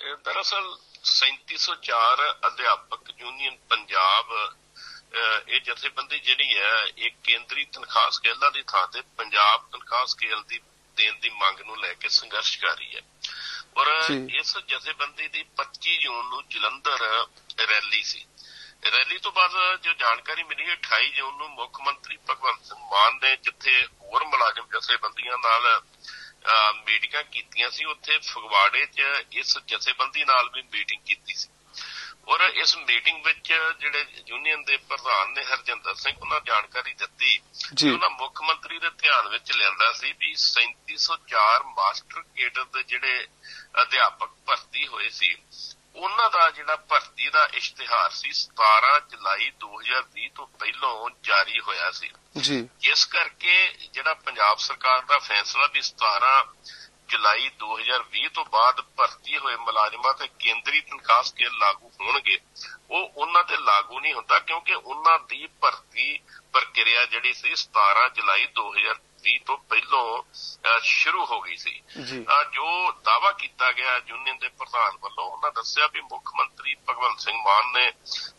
ਦਰਅਸਲ 3704 ਅਧਿਆਪਕ ਯੂਨੀਅਨ ਪੰਜਾਬ ਇਹ ਜਥੇਬੰਦੀ ਜਿਹੜੀ ਹੈ ਇਹ ਕੇਂਦਰੀ ਤਨਖਾਹ ਸਕੇਲਾਂ ਦੀ ਥਾਂ ਤੇ ਪੰਜਾਬ ਤਨਖਾਹ ਸਕੇਲ ਦੀ ਦੇਣ ਦੀ ਮੰਗ ਨੂੰ ਲੈ ਕੇ ਸੰਘਰਸ਼ ਕਰ ਰਹੀ ਹੈ ਔਰ। ਇਸ ਜਥੇਬੰਦੀ ਦੀ 25 ਜੂਨ ਨੂੰ ਜਲੰਧਰ ਰੈਲੀ ਸੀ ਰੈਲੀ ਤੋਂ ਬਾਅਦ ਜੋ ਜਾਣਕਾਰੀ ਮਿਲੀ ਹੈ 28 ਜੂਨ ਨੂੰ ਮੁੱਖ ਮੰਤਰੀ ਭਗਵੰਤ ਸਿੰਘ ਮਾਨ ਨੇ ਜਿੱਥੇ ਹੋਰ ਮੁਲਾਜ਼ਮ ਜਥੇਬੰਦੀਆਂ ਨਾਲ ਮੀਟਿੰਗਾਂ ਕੀਤੀਆਂ ਸੀ ਉੱਥੇ ਫਗਵਾੜੇ 'ਚ ਇਸ ਜਥੇਬੰਦੀ ਨਾਲ ਵੀ ਮੀਟਿੰਗ ਕੀਤੀ ਸੀ ਔਰ ਇਸ ਮੀਟਿੰਗ ਵਿੱਚ ਜਿਹੜੇ ਯੂਨੀਅਨ ਦੇ ਪ੍ਰਧਾਨ ਨੇ ਹਰਜਿੰਦਰ ਸਿੰਘ ਉਹਨਾਂ ਜਾਣਕਾਰੀ ਦਿੱਤੀ ਜੀ। ਉਹਨਾਂ ਮੁੱਖ ਮੰਤਰੀ ਦੇ ਧਿਆਨ ਵਿੱਚ ਲਿਆਂਦਾ ਸੀ ਵੀ 3704 ਮਾਸਟਰ ਕੇਡਰ ਦੇ ਜਿਹੜੇ ਅਧਿਆਪਕ ਭਰਤੀ ਹੋਏ ਸੀ ਉਹਨਾਂ ਦਾ ਜਿਹੜਾ ਭਰਤੀ ਦਾ ਇਸ਼ਤਿਹਾਰ ਸੀ 17 ਜੁਲਾਈ 2020 ਤੋਂ ਪਹਿਲਾਂ ਜਾਰੀ ਹੋਇਆ ਸੀ ਜੀ। ਇਸ ਕਰਕੇ ਜਿਹੜਾ ਪੰਜਾਬ ਸਰਕਾਰ ਦਾ ਫੈਸਲਾ ਵੀ 17 ਜੁਲਾਈ 2020 ਤੋਂ ਬਾਅਦ ਭਰਤੀ ਹੋਏ ਮੁਲਾਜ਼ਮਾਂ ਤੇ ਕੇਂਦਰੀ ਤਨਖਾਹ ਸਕੇਲ ਲਾਗੂ ਹੋਣਗੇ, ਉਹ ਉਹਨਾਂ ਤੇ ਲਾਗੂ ਨਹੀਂ ਹੁੰਦਾ ਕਿਉਂਕਿ ਉਹਨਾਂ ਦੀ ਭਰਤੀ ਪ੍ਰਕਿਰਿਆ ਜਿਹੜੀ ਸੀ 17 ਜੁਲਾਈ 2020 ਤੋਂ ਪਹਿਲਾਂ ਸ਼ੁਰੂ ਹੋ ਗਈ ਸੀ। ਜੀ। ਦਾਵਾ ਕੀਤਾ ਗਿਆ ਯੂਨੀਅਨ ਦੇ ਪ੍ਰਧਾਨ ਵੱਲੋਂ ਉਹਨਾਂ ਦੱਸਿਆ ਵੀ ਮੁੱਖ ਮੰਤਰੀ ਭਗਵੰਤ ਸਿੰਘ ਮਾਨ ਨੇ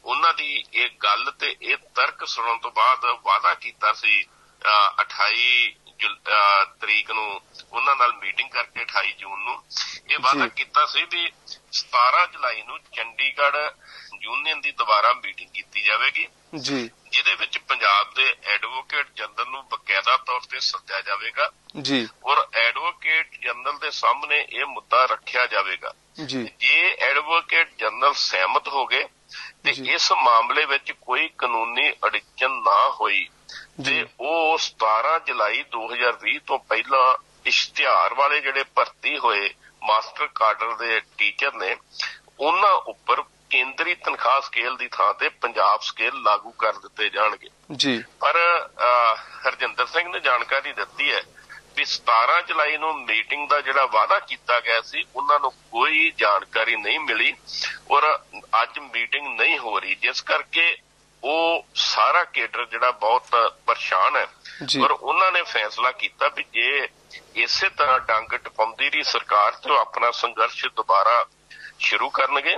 ਉਹਨਾਂ ਦੀ ਇਹ ਗੱਲ ਤੇ ਇਹ ਤਰਕ ਸੁਣਨ ਤੋਂ ਬਾਅਦ ਵਾਅਦਾ ਕੀਤਾ ਸੀ ਅਹ, 28 ਜੁਲ- ਅਹ, ਤਰੀਕ ਨੂੰ ਉਹਨਾਂ ਨਾਲ ਮੀਟਿੰਗ ਕਰਕੇ 28 ਜੂਨ ਨੂੰ। ਇਹ ਵਾਅਦਾ। ਕੀਤਾ ਸੀ ਵੀ 17 ਜੁਲਾਈ ਨੂੰ ਚੰਡੀਗੜ੍ਹ ਯੂਨੀਅਨ ਦੀ ਦੁਬਾਰਾ ਮੀਟਿੰਗ ਕੀਤੀ ਜਾਵੇਗੀ। ਜੀ। ਜਿਹਦੇ ਵਿੱਚ ਪੰਜਾਬ ਦੇ ਐਡਵੋਕੇਟ ਜਨਰਲ ਨੂੰ ਬਕਾਇਦਾ ਤੌਰ ਤੇ ਸੱਦਿਆ ਜਾਵੇਗਾ। ਜੀ। ਔਰ ਐਡਵੋਕੇਟ ਜਨਰਲ ਦੇ ਸਾਹਮਣੇ ਇਹ ਮੁੱਦਾ ਰੱਖਿਆ ਜਾਵੇਗਾ। ਜੀ। ਜੇ ਐਡਵੋਕੇਟ ਜਨਰਲ ਸਹਿਮਤ ਹੋ ਗਏ ਤੇ। ਇਸ ਮਾਮਲੇ ਵਿੱਚ ਕੋਈ ਕਾਨੂੰਨੀ ਅੜਚਨ ਨਾ ਹੋਈ ਤੇ ਉਹ 17 ਜੁਲਾਈ 2020 ਤੋਂ ਪਹਿਲਾਂ ਇਸ਼ਤਿਹਾਰ ਵਾਲੇ ਜਿਹੜੇ ਭਰਤੀ ਹੋਏ ਮਾਸਟਰ ਕਾਡਰ ਦੇ ਟੀਚਰ ਨੇ ਉਹਨਾਂ ਉੱਪਰ ਕੇਂਦਰੀ ਤਨਖਾਹ ਸਕੇਲ ਦੀ ਥਾਂ ਤੇ ਪੰਜਾਬ ਸਕੇਲ ਲਾਗੂ ਕਰ ਦਿੱਤੇ ਜਾਣਗੇ। ਜੀ। ਪਰ ਹਰਜਿੰਦਰ ਸਿੰਘ ਨੇ ਜਾਣਕਾਰੀ ਦਿੱਤੀ ਹੈ ਵੀ 17 ਜੁਲਾਈ ਨੂੰ ਮੀਟਿੰਗ ਦਾ ਜਿਹੜਾ ਵਾਅਦਾ ਕੀਤਾ ਗਿਆ ਸੀ ਉਹਨਾਂ ਨੂੰ ਕੋਈ ਜਾਣਕਾਰੀ ਨਹੀਂ ਮਿਲੀ ਔਰ ਅੱਜ ਮੀਟਿੰਗ ਨਹੀਂ ਹੋ ਰਹੀ। ਜਿਸ ਕਰਕੇ ਉਹ ਸਾਰਾ ਕੇਡਰ ਜਿਹੜਾ ਬਹੁਤ ਪਰੇਸ਼ਾਨ ਹੈ। ਔਰ ਉਹਨਾਂ ਨੇ ਫੈਸਲਾ ਕੀਤਾ ਵੀ ਜੇ ਇਸੇ ਤਰ੍ਹਾਂ ਡੰਗ ਟਪਾਉਂਦੀ ਰਹੀ ਸਰਕਾਰ ਤੇ ਆਪਣਾ ਸੰਘਰਸ਼ ਦੁਬਾਰਾ ਸ਼ੁਰੂ ਕਰਨਗੇ।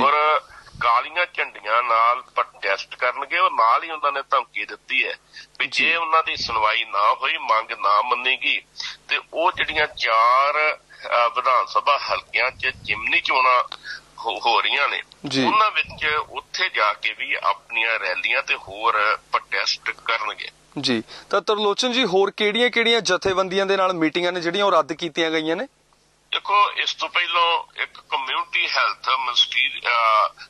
ਔਰ ਕਾਲੀਆਂ ਝੰਡੀਆਂ ਨਾਲ ਪ੍ਰੋਟੈਸਟ ਕਰਨਗੇ ਔਰ ਨਾਲ ਹੀ ਉਹਨਾਂ ਨੇ ਧਮਕੀ ਦਿੱਤੀ ਹੈ ਵੀ ਜੀ। ਉਹਨਾਂ ਦੀ ਸੁਣਵਾਈ ਨਾ ਹੋਈ ਮੰਗ ਨਾ ਮੰਨੇਗੀ ਤੇ ਉਹ ਜਿਹੜੀਆਂ ਚਾਰ ਵਿਧਾਨ ਸਭਾ ਹਲਕਿਆਂ 'ਚ ਜਿਮਨੀ ਚੋਣਾਂ ਹੋ ਰਹੀਆਂ ਨੇ। ਉਹਨਾਂ ਵਿੱਚ ਉੱਥੇ ਜਾ ਕੇ ਵੀ ਆਪਣੀਆਂ ਰੈਲੀਆਂ ਤੇ ਹੋਰ ਪ੍ਰੋਟੈਸਟ ਕਰਨਗੇ ਜੀ ਤਾਂ ਤਰਲੋਚਨ ਜੀ ਹੋਰ ਕਿਹੜੀਆਂ-ਕਿਹੜੀਆਂ ਜਥੇਬੰਦੀਆਂ ਦੇ ਨਾਲ ਮੀਟਿੰਗਾਂ ਨੇ ਜਿਹੜੀਆਂ ਉਹ ਰੱਦ ਕੀਤੀਆਂ ਗਈਆਂ ਨੇ ਦੇਖੋ ਇਸ ਤੋਂ ਪਹਿਲਾਂ ਇੱਕ community health ministry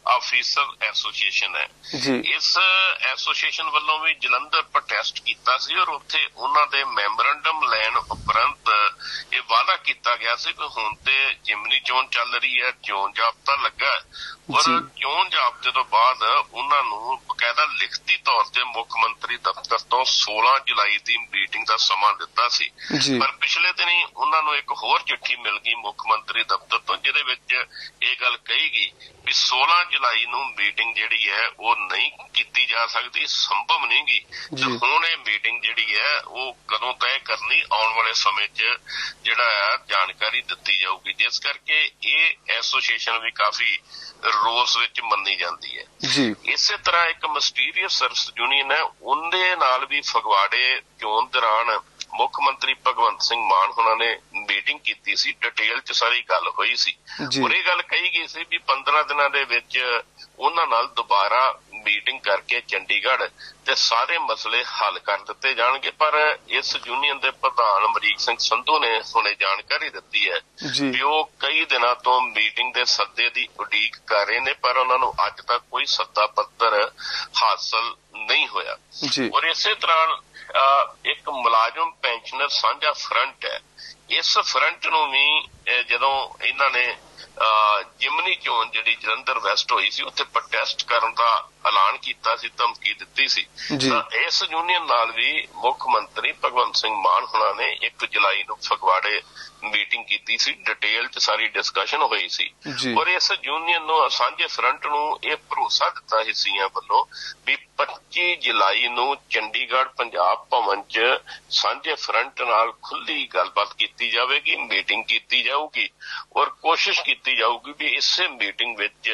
officer association ਹੈ। ਜੀ। ਇਸ ਐਸੋਸੀਏਸ਼ਨ ਵੱਲੋਂ ਵੀ ਜਲੰਧਰ ਪ੍ਰੋਟੈਸਟ ਕੀਤਾ ਸੀ ਔਰ ਉੱਥੇ ਉਹਨਾਂ ਦੇ ਮੈਮੋਰੰਡਮ ਲੈਣ ਉਪਰੰਤ ਇਹ ਵਾਅਦਾ ਕੀਤਾ ਗਿਆ ਸੀ ਕਿ ਹੁਣ ਤੇ ਜਿਮਨੀ ਚੋਣ ਚੱਲ ਰਹੀ ਹੈ ਚੋਣ ਜਾਬਤਾ ਲੱਗਾ ਜੀ। ਚੋਣ ਜਾਬਤੇ ਤੋਂ ਬਾਅਦ ਉਹਨਾਂ ਨੂੰ ਬਕਾਇਦਾ ਲਿਖਤੀ ਤੌਰ ਤੇ ਮੁੱਖ ਮੰਤਰੀ ਦਫ਼ਤਰ ਤੋਂ 16 ਜੁਲਾਈ ਦੀ ਮੀਟਿੰਗ ਦਾ ਸਮਾਂ ਦਿੱਤਾ ਸੀ ਪਰ ਪਿਛਲੇ ਦਿਨੀ ਉਹਨਾਂ ਨੂੰ ਇੱਕ ਹੋਰ ਚਿੱਠੀ ਮਿਲ ਗਈ ਮੁੱਖ ਮੰਤਰੀ ਦਫ਼ਤਰ ਤੋਂ ਜਿਹਦੇ ਵਿੱਚ ਇਹ ਗੱਲ ਕਹੀ ਗਈ ਵੀ 16 ਜੁਲਾਈ ਨੂੰ ਮੀਟਿੰਗ ਜਿਹੜੀ ਹੈ ਉਹ ਨਹੀਂ ਕੀਤੀ ਜਾ ਸਕਦੀ ਸੰਭਵ ਨਹੀਂ ਗੀ ਤੇ। ਹੁਣ ਇਹ ਮੀਟਿੰਗ ਜਿਹੜੀ ਹੈ ਉਹ ਕਦੋਂ ਤੈਅ ਕਰਨੀ ਆਉਣ ਵਾਲੇ ਸਮੇਂ 'ਚ ਜਿਹੜਾ ਜਾਣਕਾਰੀ ਦਿੱਤੀ ਜਾਊਗੀ ਜਿਸ ਕਰਕੇ ਇਹ ਐਸੋਸੀਏਸ਼ਨ ਵੀ ਕਾਫੀ ਰੋਸ ਵਿੱਚ ਮੰਨੀ ਜਾਂਦੀ ਹੈ। ਜੀ। ਇਸੇ ਤਰ੍ਹਾਂ ਇੱਕ ਮਿਸਟੀਰੀਅਸ ਸਰਵਿਸ ਯੂਨੀਅਨ ਹੈ ਉਹਦੇ ਨਾਲ ਵੀ ਫਗਵਾੜੇ ਚੋਣ ਦੌਰਾਨ ਮੁੱਖ ਮੰਤਰੀ ਭਗਵੰਤ ਸਿੰਘ ਮਾਨ ਹੁਣਾਂ ਨੇ ਮੀਟਿੰਗ ਕੀਤੀ ਸੀ ਡਿਟੇਲ 'ਚ ਸਾਰੀ ਗੱਲ ਹੋਈ ਸੀ। ਔਰ ਇਹ ਗੱਲ ਕਹੀ ਗਈ ਸੀ ਵੀ 15 ਦਿਨਾਂ ਦੇ ਵਿੱਚ ਉਹਨਾਂ ਨਾਲ ਦੁਬਾਰਾ ਮੀਟਿੰਗ ਕਰਕੇ ਚੰਡੀਗੜ੍ਹ ਤੇ ਸਾਰੇ ਮਸਲੇ ਹੱਲ ਕਰ ਦਿੱਤੇ ਜਾਣਗੇ ਪਰ ਇਸ ਯੂਨੀਅਨ ਦੇ ਪ੍ਰਧਾਨ ਅਮਰੀਕ ਸਿੰਘ ਸੰਧੂ ਨੇ ਹੁਣੇ ਜਾਣਕਾਰੀ ਦਿੱਤੀ ਹੈ ਵੀ ਉਹ ਕਈ ਦਿਨਾਂ ਤੋਂ ਮੀਟਿੰਗ ਦੇ ਸੱਦੇ ਦੀ ਉਡੀਕ ਕਰ ਰਹੇ ਨੇ ਪਰ ਉਹਨਾਂ ਨੂੰ ਅੱਜ ਤੱਕ ਕੋਈ ਸੱਦਾ ਪੱਤਰ ਹਾਸਲ ਨਹੀਂ ਹੋਇਆ। ਔਰ ਇਸੇ ਤਰ੍ਹਾਂ ਇੱਕ ਮੁਲਾਜ਼ਮ ਪੈਨਸ਼ਨਰ ਸਾਂਝਾ ਫਰੰਟ ਹੈ। ਇਸ ਫਰੰਟ ਨੂੰ ਵੀ ਜਦੋਂ ਇਹਨਾਂ ਨੇ ਜਿਮਨੀ ਚੋਣ ਜਿਹੜੀ ਜਲੰਧਰ ਵੈਸਟ ਹੋਈ ਸੀ ਉੱਥੇ ਪ੍ਰੋਟੈਸਟ ਕਰਨ ਦਾ ਐਲਾਨ ਕੀਤਾ ਸੀ ਧਮਕੀ ਦਿੱਤੀ ਸੀ। ਤਾਂ ਇਸ ਯੂਨੀਅਨ ਨਾਲ ਵੀ ਮੁੱਖ ਮੰਤਰੀ ਭਗਵੰਤ ਸਿੰਘ ਮਾਨ ਹੁਣਾਂ ਨੇ 1 ਜੁਲਾਈ ਨੂੰ ਫਗਵਾੜੇ ਮੀਟਿੰਗ ਕੀਤੀ ਸੀ ਡਿਟੇਲ 'ਚ ਸਾਰੀ ਡਿਸਕਸ਼ਨ ਹੋਈ ਸੀ। ਔਰ ਇਸ ਯੂਨੀਅਨ ਨੂੰ ਸਾਂਝੇ ਫਰੰਟ ਨੂੰ ਇਹ ਭਰੋਸਾ ਦਿੱਤਾ ਹਿੱਸੀਆਂ ਵੱਲੋਂ ਵੀ 25 ਜੁਲਾਈ ਨੂੰ ਚੰਡੀਗੜ੍ਹ ਪੰਜਾਬ ਭਵਨ 'ਚ ਸਾਂਝੇ ਫਰੰਟ ਨਾਲ ਖੁੱਲੀ ਗੱਲਬਾਤ ਕੀਤੀ ਜਾਵੇਗੀ ਮੀਟਿੰਗ ਕੀਤੀ ਜਾਊਗੀ ਔਰ ਕੋਸ਼ਿਸ਼ ਕੀਤੀ ਜਾਊਗੀ ਵੀ ਇਸੇ ਮੀਟਿੰਗ ਵਿੱਚ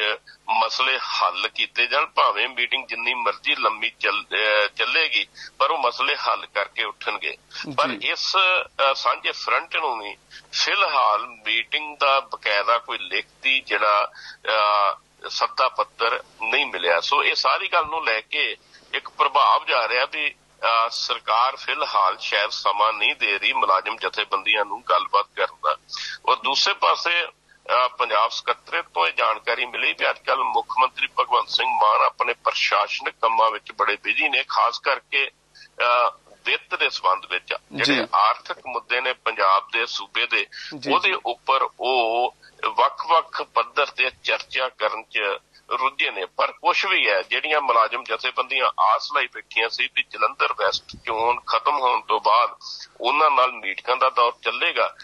ਮਸਲੇ ਹੱਲ ਕੀਤੇ ਜਾਣ ਭਾਵੇਂ ਮੀਟਿੰਗ ਜਿੰਨੀ ਮਰਜ਼ੀ ਲੰਮੀ ਚੱਲੇਗੀ ਪਰ ਉਹ ਮਸਲੇ ਹੱਲ ਕਰਕੇ ਉੱਠਣਗੇ। ਪਰ। ਇਸ ਸਾਂਝੇ ਫਰੰਟ ਨੂੰ ਵੀ ਫਿਲਹਾਲ ਮੀਟਿੰਗ ਦਾ ਬਕਾਇਦਾ ਕੋਈ ਲਿਖਤੀ ਜਿਹੜਾ ਸੱਦਾ ਪੱਤਰ ਨਹੀਂ ਮਿਲਿਆ। ਸੋ ਇਹ ਸਾਰੀ ਗੱਲ ਨੂੰ ਲੈ ਕੇ ਇੱਕ ਪ੍ਰਭਾਵ ਜਾ ਰਿਹਾ ਵੀ ਸਰਕਾਰ ਫਿਲਹਾਲ ਸ਼ਾਇਦ ਸਮਾਂ ਨਹੀਂ ਦੇ ਰਹੀ ਮੁਲਾਜ਼ਮ ਜਥੇਬੰਦੀਆਂ ਨੂੰ ਗੱਲਬਾਤ ਕਰਨ ਦਾ। ਔਰ ਦੂਸਰੇ ਪਾਸੇ ਪੰਜਾਬ ਸਕੱਤਰੇਤ ਤੋਂ ਇਹ ਜਾਣਕਾਰੀ ਮਿਲੀ ਵੀ ਅੱਜ ਕੱਲ ਮੁੱਖ ਮੰਤਰੀ ਭਗਵੰਤ ਸਿੰਘ ਮਾਨ ਆਪਣੇ ਪ੍ਰਸ਼ਾਸਨਿਕ ਕੰਮਾਂ ਵਿੱਚ ਬੜੇ ਬਿਜ਼ੀ ਨੇ ਖਾਸ ਕਰਕੇ ਵਿੱਤ ਦੇ ਸੰਬੰਧ ਵਿੱਚ ਜਿਹੜੇ। ਆਰਥਿਕ ਮੁੱਦੇ ਨੇ ਪੰਜਾਬ ਦੇ ਸੂਬੇ ਦੇ ਉਹਦੇ। ਉੱਪਰ ਉਹ ਵੱਖ-ਵੱਖ ਪੱਧਰ ਤੇ ਚਰਚਾ ਕਰਨ 'ਚ ਰੁੱਝੇ ਨੇ ਪਰ ਕੁਝ ਵੀ ਹੈ ਜਿਹੜੀਆਂ ਮੁਲਾਜ਼ਮ ਜਥੇਬੰਦੀਆਂ ਆਸ ਲਈ ਬੈਠੀਆਂ ਸੀ ਵੀ ਜਲੰਧਰ ਵੈਸਟ ਚੋਣ ਖਤਮ ਹੋਣ ਤੋਂ ਬਾਅਦ ਉਹਨਾਂ ਨਾਲ ਮੀਟਿੰਗਾਂ ਦਾ ਦੌਰ ਚੱਲੇਗਾ।